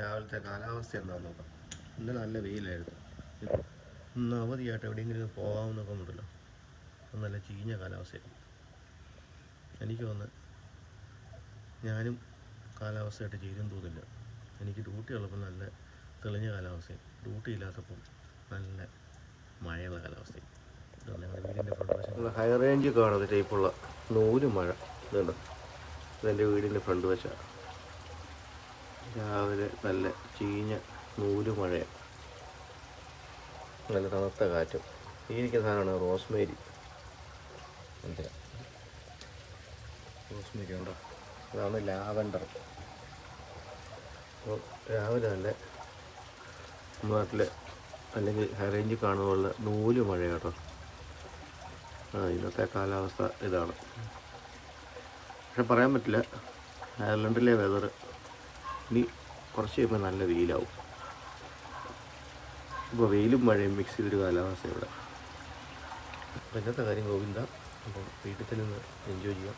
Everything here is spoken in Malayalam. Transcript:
രാവിലത്തെ കാലാവസ്ഥ എന്താണെന്ന് നോക്കാം. ഇന്നലെ നല്ല വെയിലായിരുന്നു. ഇന്ന് അവധിയായിട്ട് എവിടെയെങ്കിലും പോകാമെന്നൊക്കെ ഉണ്ടല്ലോ. നല്ല ചീഞ്ഞ കാലാവസ്ഥയായിരുന്നു. എനിക്ക് വന്ന് ഞാനും കാലാവസ്ഥയായിട്ട് ചേരും തോന്നില്ല എനിക്ക് ഡ്യൂട്ടി ഉള്ളപ്പോൾ നല്ല തെളിഞ്ഞ കാലാവസ്ഥയും. ഡ്യൂട്ടി ഇല്ലാത്തപ്പോൾ നല്ല മഴയുള്ള കാലാവസ്ഥയും. വീടിന്റെ ഹൈ റേഞ്ച് കാണുന്ന ടൈപ്പുള്ള നൂൽ മഴ. ഇതുണ്ട്. ഇതെന്റെ വീടിന്റെ ഫ്രണ്ട് വശമാണ് രാവിലെ നല്ല ചീഞ്ഞ നൂൽ മഴയാണ്. നല്ല തണുത്ത കാറ്റും. ഈ ഇരിക്കുന്ന സാധനമാണ് റോസ്മേരി. എന്താ? റോസ്മേരി ഉണ്ടോ? അതാണ് ലാവൻഡർ. അപ്പോൾ രാവിലെ നല്ല നാട്ടിൽ അല്ലെങ്കിൽ ഹൈറേഞ്ചിൽ കാണുന്നുള്ള നൂൽ മഴ കേട്ടോ. ആ ഇന്നത്തെ കാലാവസ്ഥ ഇതാണ്. പക്ഷെ പറയാൻ പറ്റില്ല. അയർലൻഡിലെ വെതർ ഇനി കുറച്ച് കഴിയുമ്പോൾ നല്ല വെയിലാവും. ഇപ്പോൾ വെയിലും മഴയും മിക്സ് ചെയ്തൊരു കാലാവസ്ഥ ഇവിടെ. അപ്പോൾ ഇന്നത്തെ കാര്യം ഗോവിന്ദ അപ്പോൾ വീട്ടിൽ നിന്ന് എൻജോയ് ചെയ്യാം.